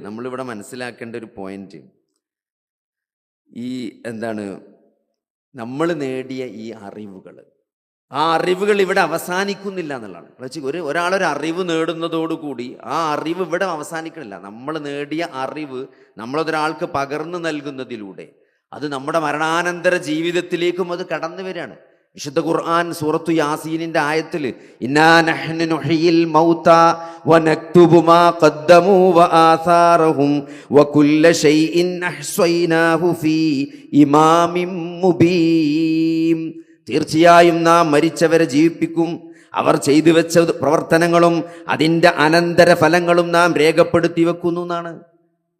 നമ്മളിവിടെ മനസ്സിലാക്കേണ്ട ഒരു പോയിന്റ് ഈ എന്താണ് നമ്മൾ നേടിയ ഈ അറിവുകൾ. ആ അറിവുകൾ ഇവിടെ അവസാനിക്കുന്നില്ല എന്നുള്ളതാണ്. ഒരു ഒരാളൊരു അറിവ് നേടുന്നതോടുകൂടി ആ അറിവ് ഇവിടെ അവസാനിക്കണില്ല. നമ്മൾ നേടിയ അറിവ് നമ്മളതൊരാൾക്ക് പകർന്നു നൽകുന്നതിലൂടെ അത് നമ്മുടെ മരണാനന്തര ജീവിതത്തിലേക്കും അത് കടന്നു വരികയാണ്. വിശുദ്ധ ഖുർആൻ സൂറത്തു യാസീനിന്റെ ആയത്തിൽ തീർച്ചയായും നാം മരിച്ചവരെ ജീവിപ്പിക്കും. അവർ ചെയ്തു വെച്ച പ്രവർത്തനങ്ങളും അതിന്റെ അനന്തര ഫലങ്ങളും നാം രേഖപ്പെടുത്തി വെക്കുന്നു എന്നാണ്.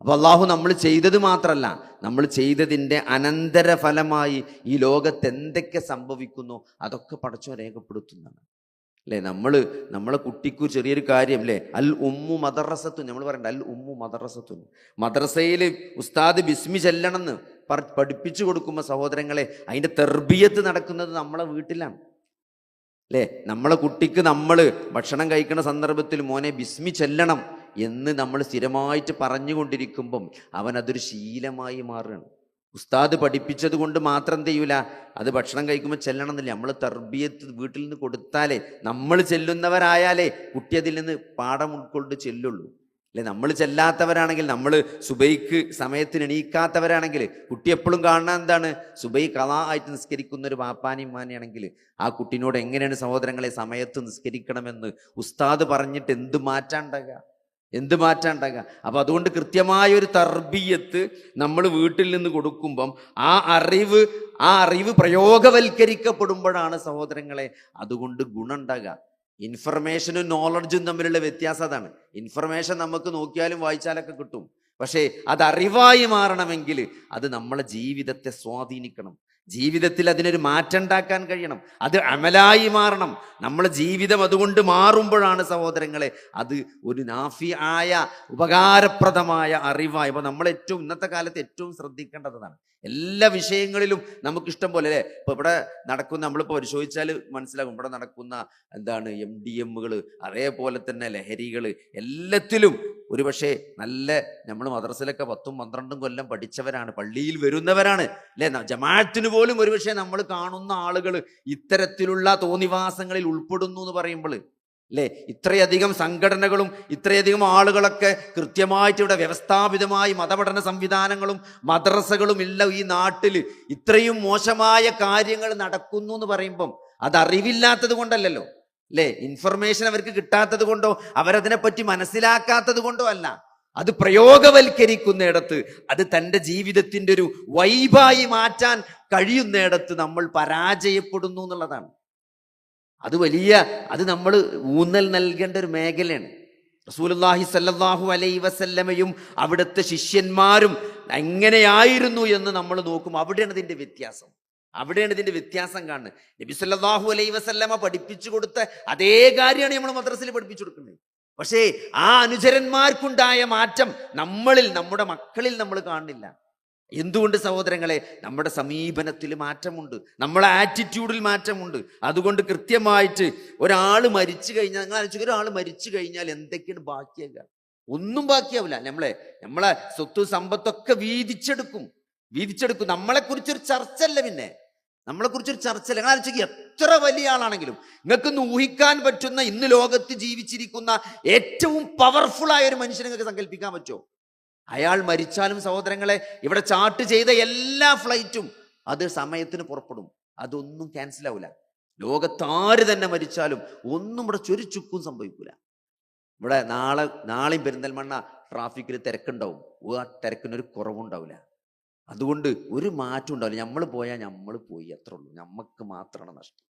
അപ്പൊ അള്ളാഹു നമ്മൾ ചെയ്തത് മാത്രമല്ല നമ്മൾ ചെയ്തതിന്റെ അനന്തര ഫലമായി ഈ ലോകത്ത് എന്തൊക്കെ സംഭവിക്കുന്നു അതൊക്കെ പടച്ചോ രേഖപ്പെടുത്തുന്നതാണ്. അല്ലേ? നമ്മൾ നമ്മളെ കുട്ടിക്ക് ചെറിയൊരു കാര്യം അല്ലേ? അൽ ഉമ്മു മദറസത്തു നമ്മൾ പറയണ്ട അൽ ഉമ്മു മദറസത്തു മദ്രസയിൽ ഉസ്താദ് ബിസ്മി ചെല്ലണമെന്ന് പഠിപ്പിച്ചു കൊടുക്കുമ്പോൾ സഹോദരങ്ങളെ അതിന്റെ തെർബിയത്ത് നടക്കുന്നത് നമ്മളെ വീട്ടിലാണ്. അല്ലേ? നമ്മളെ കുട്ടിക്ക് നമ്മൾ ഭക്ഷണം കഴിക്കുന്ന സന്ദർഭത്തിൽ മോനെ ബിസ്മി ചെല്ലണം എന്ന് നമ്മൾ സ്ഥിരമായിട്ട് പറഞ്ഞുകൊണ്ടിരിക്കുമ്പം അവൻ അതൊരു ശീലമായി മാറുകയാണ്. ഉസ്താദ് പഠിപ്പിച്ചത് കൊണ്ട് മാത്രം ചെയ്യൂല അത് ഭക്ഷണം കഴിക്കുമ്പോൾ ചെല്ലണം എന്നില്ല നമ്മൾ തർബിയത്ത് വീട്ടിൽ നിന്ന് കൊടുത്താലേ നമ്മൾ ചെല്ലുന്നവരായാലേ കുട്ടി അതിൽ നിന്ന് പാഠം ഉൾക്കൊണ്ട് ചെല്ലുള്ളൂ. അല്ലെ നമ്മൾ ചെല്ലാത്തവരാണെങ്കിൽ നമ്മൾ സുബൈക്ക് സമയത്തിന് എണീക്കാത്തവരാണെങ്കിൽ കുട്ടി എപ്പോഴും കാണുന്ന എന്താണ്? സുബൈ കഥാ ആയിട്ട് നിസ്കരിക്കുന്ന ഒരു പാപ്പാനിയും ആ കുട്ടിനോട് എങ്ങനെയാണ് സഹോദരങ്ങളെ സമയത്ത് നിസ്കരിക്കണമെന്ന് ഉസ്താദ് പറഞ്ഞിട്ട് എന്ത് മാറ്റാണ്ടാകുക എന്ത് മാറ്റം ഉണ്ടാക്കുക അപ്പോൾ അതുകൊണ്ട് കൃത്യമായ ഒരു തർബീയത്ത് നമ്മൾ വീട്ടിൽ നിന്ന് കൊടുക്കുമ്പം ആ അറിവ് ആ അറിവ് പ്രയോഗവൽക്കരിക്കപ്പെടുമ്പോഴാണ് സഹോദരങ്ങളെ അതുകൊണ്ട് ഗുണമുണ്ടാകുക ഇൻഫർമേഷനും നോളജും തമ്മിലുള്ള വ്യത്യാസം അതാണ്. ഇൻഫർമേഷൻ നമുക്ക് നോക്കിയാലും വായിച്ചാലൊക്കെ കിട്ടും. പക്ഷേ അത് അറിവായി മാറണമെങ്കിൽ അത് നമ്മളെ ജീവിതത്തെ സ്വാധീനിക്കണം. ജീവിതത്തിൽ അതിനൊരു മാറ്റം ഉണ്ടാക്കാൻ കഴിയണം. അത് അമലായി മാറണം. നമ്മളെ ജീവിതം അതുകൊണ്ട് മാറുമ്പോഴാണ് സഹോദരങ്ങളെ അത് ഒരു നാഫി ആയ ഉപകാരപ്രദമായ അറിവായി. അപ്പൊ നമ്മൾ ഏറ്റവും ഇന്നത്തെ കാലത്ത് ഏറ്റവും ശ്രദ്ധിക്കേണ്ടതാണ്. എല്ലാ വിഷയങ്ങളിലും നമുക്ക് ഇഷ്ടം പോലെ അല്ലേ? ഇപ്പൊ ഇവിടെ നടക്കുന്ന നമ്മളിപ്പോൾ പരിശോധിച്ചാൽ മനസ്സിലാകും. ഇവിടെ നടക്കുന്ന എന്താണ് എം ഡി എമ്മുകൾ അതേപോലെ തന്നെ ലഹരികൾ എല്ലാത്തിലും ഒരുപക്ഷെ നല്ല നമ്മൾ മദ്രസയിലൊക്കെ പത്തും പന്ത്രണ്ടും കൊല്ലം പഠിച്ചവരാണ് പള്ളിയിൽ വരുന്നവരാണ് അല്ലെ? ജമാഅത്തിന് പോലും ഒരുപക്ഷെ നമ്മൾ കാണുന്ന ആളുകൾ ഇത്തരത്തിലുള്ള തോന്നിവാസങ്ങളിൽ ഉൾപ്പെടുന്നു എന്ന് പറയുമ്പോൾ അല്ലേ? ഇത്രയധികം സംഘടനകളും ഇത്രയധികം ആളുകളൊക്കെ കൃത്യമായിട്ട് ഇവിടെ വ്യവസ്ഥാപിതമായി മതപഠന സംവിധാനങ്ങളും മദ്രസകളും ഇല്ല ഈ നാട്ടിൽ ഇത്രയും മോശമായ കാര്യങ്ങൾ നടക്കുന്നു എന്ന് പറയുമ്പം അത് അറിവില്ലാത്തത് കൊണ്ടല്ലല്ലോ. അല്ലേ ഇൻഫർമേഷൻ അവർക്ക് കിട്ടാത്തത് കൊണ്ടോ അവരതിനെപ്പറ്റി മനസ്സിലാക്കാത്തത് കൊണ്ടോ അല്ല. അത് പ്രയോഗവൽക്കരിക്കുന്നിടത്ത് അത് തന്റെ ജീവിതത്തിന്റെ ഒരു വൈബായി മാറ്റാൻ കഴിയുന്നിടത്ത് നമ്മൾ പരാജയപ്പെടുന്നു എന്നുള്ളതാണ്. അത് വലിയ അത് നമ്മൾ ഊന്നൽ നൽകേണ്ട ഒരു മേഖലയാണ്. റസൂലുള്ളാഹി സല്ലാഹു അലൈ വസല്ലമയും അവിടുത്തെ ശിഷ്യന്മാരും എങ്ങനെയായിരുന്നു എന്ന് നമ്മൾ നോക്കും. അവിടെയാണ് ഇതിന്റെ വ്യത്യാസം. അവിടെയാണ് ഇതിന്റെ വ്യത്യാസം കാണുന്നത്. നബി സല്ലാഹു അലൈ വസല്ലമ പഠിപ്പിച്ചു കൊടുത്ത അതേ കാര്യമാണ് നമ്മൾ മദ്രസയിൽ പഠിപ്പിച്ചു കൊടുക്കുന്നത്. പക്ഷേ ആ അനുചരന്മാർക്കുണ്ടായ മാറ്റം നമ്മളിൽ നമ്മുടെ മക്കളിൽ നമ്മൾ കാണുന്നില്ല. എന്തുകൊണ്ട് സഹോദരങ്ങളെ? നമ്മുടെ സമീപനത്തിൽ മാറ്റമുണ്ട്. നമ്മുടെ ആറ്റിറ്റ്യൂഡിൽ മാറ്റമുണ്ട്. അതുകൊണ്ട് കൃത്യമായിട്ട് ഒരാൾ മരിച്ചു കഴിഞ്ഞാൽ നിങ്ങൾ ആലോചിക്കുക ഒരാൾ മരിച്ചു കഴിഞ്ഞാൽ എന്തൊക്കെയാണ് ബാക്കിയാകുക? ഒന്നും ബാക്കിയാവില്ല. നമ്മളെ നമ്മളെ സ്വത്ത് സമ്പത്തൊക്കെ വീതിച്ചെടുക്കും. വീതിച്ചെടുക്കും നമ്മളെ കുറിച്ചൊരു ചർച്ചല്ല പിന്നെ. നമ്മളെ കുറിച്ചൊരു ചർച്ചല്ല നിങ്ങൾ ആലോചിക്കുക എത്ര വലിയ ആളാണെങ്കിലും. നിങ്ങൾക്ക് ഊഹിക്കാൻ പറ്റുന്ന ഇന്ന് ലോകത്ത് ജീവിച്ചിരിക്കുന്ന ഏറ്റവും പവർഫുൾ ആയ ഒരു മനുഷ്യനെ നിങ്ങൾക്ക് സങ്കല്പിക്കാൻ പറ്റുമോ? അയാൾ മരിച്ചാലും സഹോദരങ്ങളെ ഇവിടെ ചാർട്ട് ചെയ്ത എല്ലാ ഫ്ലൈറ്റും അത് സമയത്തിന് പുറപ്പെടും. അതൊന്നും ക്യാൻസൽ ആവില്ല ലോകത്താര് തന്നെ മരിച്ചാലും ഒന്നും ഇവിടെ ചൊരിച്ചുക്കും സംഭവിക്കൂല. ഇവിടെ നാളെ നാളെയും പെരിന്തൽമണ്ണ ട്രാഫിക്കിൽ തിരക്കുണ്ടാവും. ആ തിരക്കിനൊരു കുറവുണ്ടാവില്ല അതുകൊണ്ട് ഒരു മാറ്റം ഉണ്ടാവില്ല. നമ്മൾ പോയാൽ നമ്മൾ പോയി അത്രേ ഉള്ളൂ. നമുക്ക് മാത്രമാണ് നഷ്ടം.